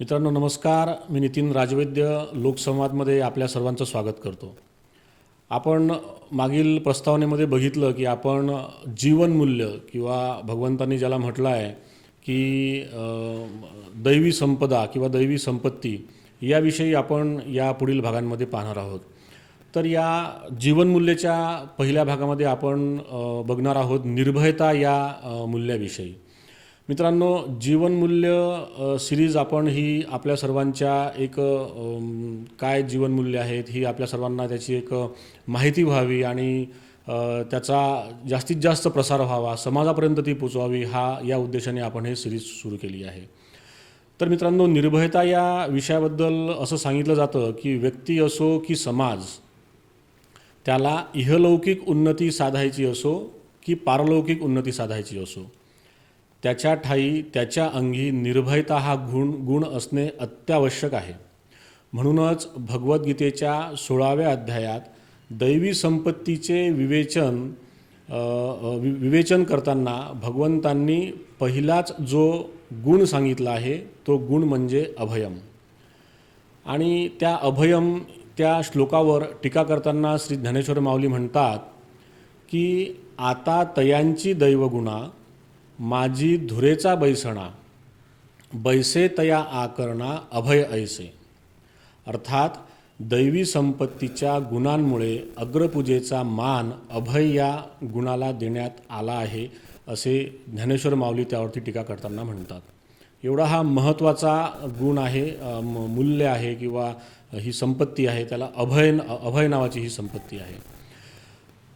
मित्रांनो नमस्कार. मी नितीन राजवैद्य. लोकसंवादमध्ये आपल्या सर्वांचं स्वागत करतो. आपण मागील प्रस्तावनेमध्ये बघितलं की आपण जीवनमूल्य किंवा भगवंतांनी ज्याला म्हटलं आहे की दैवी संपदा किंवा दैवी संपत्ती याविषयी आपण या पुढील भागांमध्ये पाहणार आहोत. तर या जीवनमूल्याच्या पहिल्या भागामध्ये आपण बघणार आहोत निर्भयता या मूल्याविषयी. मित्रांनो जीवनमूल्य सिरीज आपण ही आपल्या सर्वांच्या एक काय जीवनमूल्य आहेत ही आपल्या सर्वांना त्याची एक माहिती व्हावी आणि त्याचा जास्तीत जास्त प्रसार व्हावा समाजापर्यंत ती पोचवावी हा या उद्देशाने आपण हे सिरीज सुरू केली आहे. तर मित्रांनो निर्भयता या विषयाबद्दल असं सांगितलं जातं की व्यक्ती असो की समाज त्याला इहलौकिक उन्नती साधायची असो की पारलौकिक उन्नती साधायची असो. त्याच्या ठायी त्याच्या अंगी निर्भयता हा गुण गुण असणे अत्यावश्यक आहे. म्हणूनच भगवद्गीतेच्या सोळाव्या अध्यायात दैवी संपत्तीचे विवेचन वि- विवेचन करताना भगवंतांनी पहिलाच जो गुण सांगितला आहे तो गुण म्हणजे अभयम. आणि त्या अभयम त्या श्लोकावर टीका करताना श्री ज्ञानेश्वर माऊली म्हणतात की आता तयांची दैवगुणा माझी धुरेचा बैसणा बैसे तया आकरणा अभय ऐसे. अर्थात दैवी संपत्तीच्या गुणांमुळे अग्रपूजेचा मान अभय या गुणाला देण्यात आला आहे असे ज्ञानेश्वर माऊली त्यावरती टीका करताना म्हणतात. एवढा हा महत्त्वाचा गुण आहे म- मूल्य आहे किंवा ही संपत्ती आहे त्याला अभय अभय नावाची ही संपत्ती आहे.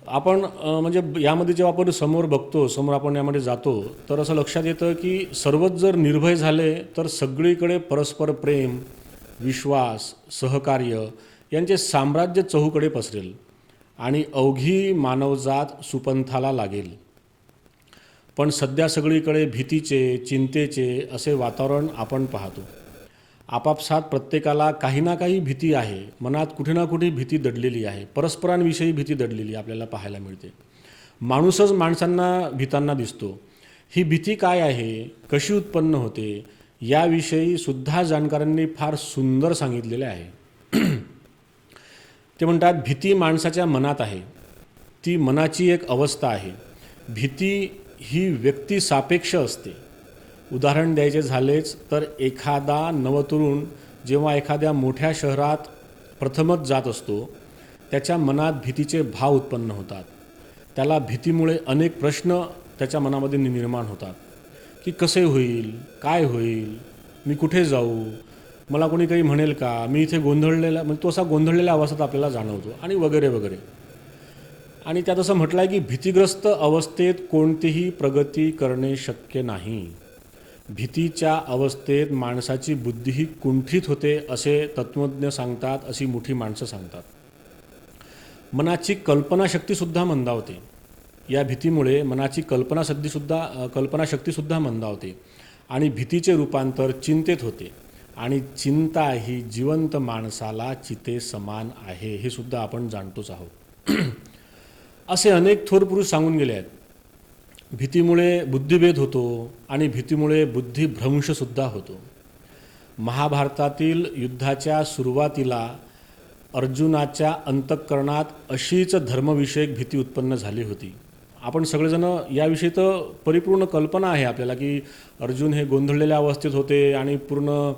आपण म्हणजे यामध्ये जेव्हा आपण समोर बघतो समोर आपण यामध्ये जातो तर असं लक्षात येतं की सर्वच जर निर्भय झाले तर सगळीकडे परस्पर प्रेम विश्वास सहकार्य यांचे साम्राज्य चहूकडे पसरेल आणि अवघी मानवजात सुपंथाला लागेल. पण सध्या सगळीकडे भीतीचे चिंतेचे असे वातावरण आपण पाहतो. आपापसात प्रत्येकाला काही ना काही भीती आहे. मनात कुठे ना कुठे भीती दडलेली आहे. परस्परांविषयी भीती दडलेली आपल्याला पाहायला मिळते. माणूसच माणसांना भीतांना दिसतो. ही भीती काय आहे? कशी उत्पन्न होते? याविषयी सुद्धा जाणकारांनी फार सुंदर सांगितलेले आहे. ते म्हणतात भीती माणसाच्या मनात आहे. ती मनाची एक अवस्था आहे. भीती ही व्यक्ती सापेक्ष असते. उदाहरण द्यायचे झालेच तर एखादा नवतरुण जेव्हा एखाद्या मोठ्या शहरात प्रथमच जात असतो त्याच्या मनात भीतीचे भाव उत्पन्न होतात. त्याला भीतीमुळे अनेक प्रश्न त्याच्या मनामध्ये नि- निर्माण होतात. की कसे होईल? काय होईल? मी कुठे जाऊ? मला कोणी काही म्हणेल का? मी इथे गोंधळलेला म्हणजे तो असा गोंधळलेल्या अवस्थेत आपल्याला जाणवतो आणि वगैरे वगैरे. आणि त्यात असं म्हटलं आहे की भीतीग्रस्त अवस्थेत कोणतीही प्रगती करणे शक्य नाही. भीतीच्या अवस्थेत माणसाची बुद्धी कुंठित होते असे तत्त्वज्ञ सांगतात अशी मोठी माणसं सांगतात. मनाची कल्पनाशक्तीसुद्धा मंदावते. या भीतीमुळे मनाची कल्पनाशक्तीसुद्धा कल्पनाशक्तीसुद्धा मंदावते आणि भीतीचे रूपांतर चिंतेत होते आणि चिंता ही जिवंत माणसाला चिते समान आहे हे सुद्धा आपण जाणतोच आहोत. असे अनेक थोर पुरुष सांगून गेले आहेत. भीतीमुळे बुद्धिभेद होतो आणि भीतीमुळे बुद्धिभ्रंशसुद्धा होतो. महाभारतातील युद्धाच्या सुरुवातीला अर्जुनाच्या अंतःकरणात अशीच धर्मविषयक भीती उत्पन्न झाली होती. आपण सगळेजण याविषयी तर परिपूर्ण कल्पना आहे आपल्याला की अर्जुन हे गोंधळलेल्या अवस्थेत होते आणि पूर्ण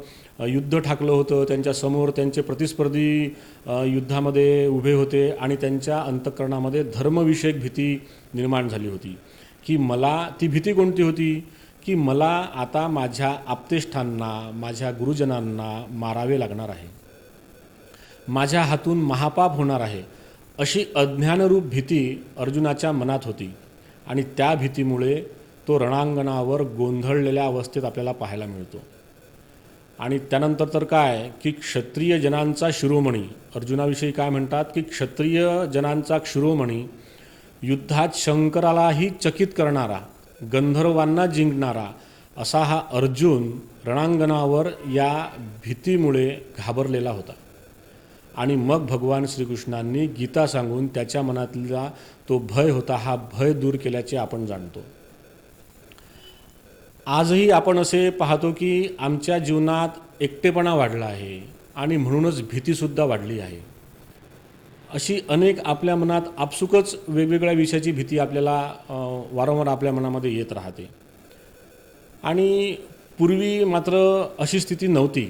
युद्ध ठाकलं होतं. त्यांच्यासमोर त्यांचे प्रतिस्पर्धी युद्धामध्ये उभे होते आणि त्यांच्या अंतःकरणामध्ये धर्मविषयक भीती निर्माण झाली होती. की मला ती भीती कोणती होती? की मला आता माझ्या आप्तेष्ठांना माझ्या गुरुजनांना मारावे लागणार आहे. माझ्या हातून महापाप होणार आहे अशी अज्ञानरूप भीती अर्जुनाच्या मनात होती. आणि त्या भीतीमुळे तो रणांगणावर गोंधळलेल्या अवस्थेत आपल्याला पाहायला मिळतो. आणि त्यानंतर तर काय? की क्षत्रिय जनांचा शिरोमणी. अर्जुनाविषयी काय म्हणतात? की क्षत्रिय जनांचा शिरोमणी युद्धात शंकरालाही चकित करणारा गंधर्वांना जिंकणारा असा हा अर्जुन रणांगणावर या भीतीमुळे घाबरलेला होता. आणि मग भगवान श्रीकृष्णांनी गीता सांगून त्याच्या मनातला तो भय होता हा भय दूर केल्याचे आपण जाणतो. आजही आपण असे पाहतो की आमच्या जीवनात एकटेपणा वाढला आहे आणि म्हणूनच भीतीसुद्धा वाढली आहे. अशी अनेक आपल्या मनात आपसुकच वेगवेगळ्या विषयाची भीती आपल्याला वारंवार आपल्या मनामध्ये येत राहते. आणि पूर्वी मात्र अशी स्थिती नव्हती.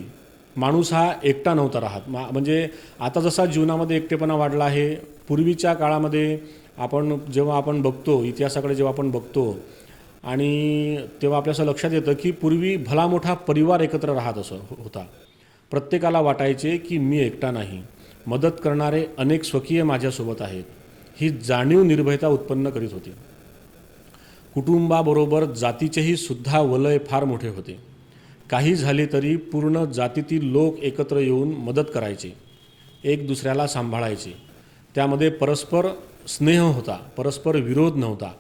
माणूस हा एकटा नव्हता राहत. मा म्हणजे आता जसा जीवनामध्ये एकटेपणा वाढला आहे पूर्वीच्या काळामध्ये आपण जेव्हा आपण बघतो इतिहासाकडे जेव्हा आपण बघतो आणि तेव्हा आपल्या असं लक्षात येतं की पूर्वी भला मोठा परिवार एकत्र राहत असं हो, होता. प्रत्येकाला वाटायचे की मी एकटा नाही. मदत करणारे अनेक स्वकीय माझ्यासोबत आहेत. ही जाणीव निर्भयता उत्पन्न करीत होती. कुटुंबाबरोबर जातीचेही सुद्धा वलय फार मोठे होते. काही झाले तरी पूर्ण जातीतील लोक एकत्र येऊन मदत करायचे एक दुसऱ्याला सांभाळायचे. त्यामध्ये परस्पर स्नेह होता परस्पर विरोध नव्हता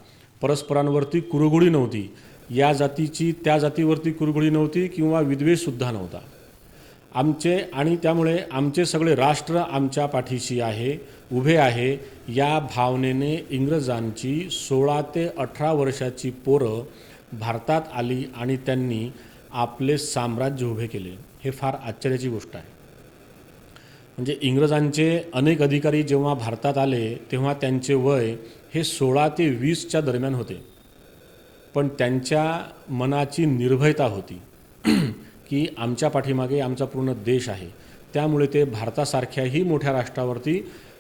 परस्परांवरती कुरघोडी नव्हती. या जातीची त्या जातीवरती कुरघोडी नव्हती किंवा विद्वेषसुद्धा नव्हता. आमचे आणि त्यामुळे आमचे सगळे राष्ट्र आमच्या पाठीशी आहे उभे आहे. या भावनेने इंग्रजांची सोळा ते अठरा वर्षाची पोरं भारतात आली आणि त्यांनी आपले साम्राज्य उभे केले. हे फार आश्चर्याची गोष्ट आहे. म्हणजे इंग्रजांचे अनेक अधिकारी जेव्हा भारतात आले तेव्हा त्यांचे वय हे सोळा ते वीसच्या दरम्यान होते. पण त्यांच्या मनाची निर्भयता होती. की आमच्या पाठीमागे आमचा पूर्ण देश आहे. त्यामुळे ते भारतासारख्याही मोठ्या राष्ट्रावरती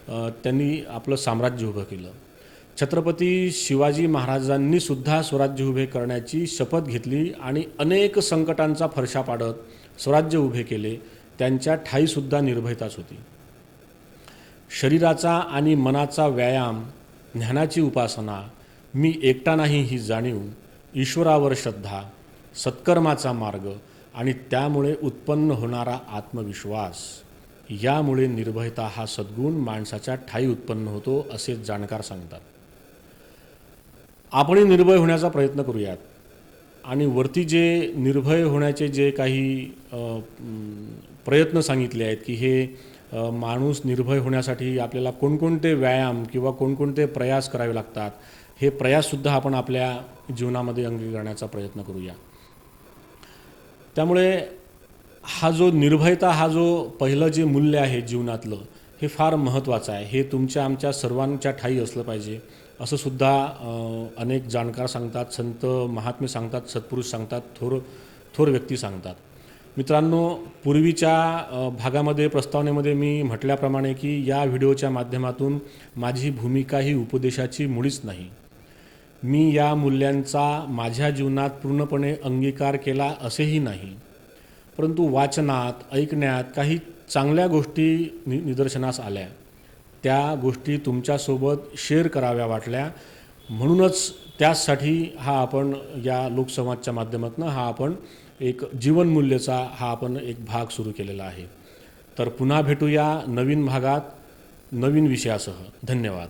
त्यांनी आपलं साम्राज्य उभं केलं. छत्रपती शिवाजी महाराजांनी सुद्धा स्वराज्य उभे करण्याची शपथ घेतली आणि अनेक संकटांचा फरशा पाडत स्वराज्य उभे केले. त्यांच्या ठाईसुद्धा निर्भयताच होती. शरीराचा आणि मनाचा व्यायाम ज्ञानाची उपासना मी एकटा नाही ही जाणीव ईश्वरावर श्रद्धा सत्कर्माचा मार्ग आणि त्यामुळे उत्पन्न होणारा आत्मविश्वास. यामुळे निर्भयता हा सद्गुण माणसाच्या ठाई उत्पन्न होतो असे जाणकार सांगतात. आपणही निर्भय होण्याचा प्रयत्न करूयात. आणि वरती जे निर्भय होण्याचे जे काही प्रयत्न सांगितले आहेत की हे माणूस निर्भय होण्यासाठी आपल्याला कोणकोणते व्यायाम किंवा कोणकोणते प्रयास करावे लागतात हे प्रयाससुद्धा आपण आपल्या जीवनामध्ये अंगी करण्याचा प्रयत्न करूया. त्यामुळे हा जो निर्भयता हा जो पहिलं जे मूल्य आहे जीवनातलं हे फार महत्त्वाचं आहे. हे तुमच्या आमच्या सर्वांच्या ठाई असलं पाहिजे. असं सुद्धा अनेक जाणकार सांगतात संत महात्मे सांगतात सत्पुरुष सांगतात थोर थोर व्यक्ती सांगतात. मित्रांनो पूर्वीच्या भागामध्ये प्रस्तावनेमध्ये मी म्हटल्याप्रमाणे की या व्हिडिओच्या माध्यमातून माझी भूमिका ही उपदेशाची मुळीच नाही. मी या मूल्यांचा माझ्या जीवनात पूर्णपणे अंगीकार केला असेही नाही. परंतु वाचनात ऐकण्यात काही चांगल्या गोष्टी नि निदर्शनास आल्या. त्या गोष्टी तुमच्यासोबत शेअर कराव्या वाटल्या. म्हणूनच त्याचसाठी हा आपण या लोकसंवादच्या माध्यमातून हा आपण एक जीवनमूल्यचा हा आपण एक भाग सुरू केलेला आहे. तर पुन्हा भेटूया नवीन भागात नवीन विषयासह. धन्यवाद.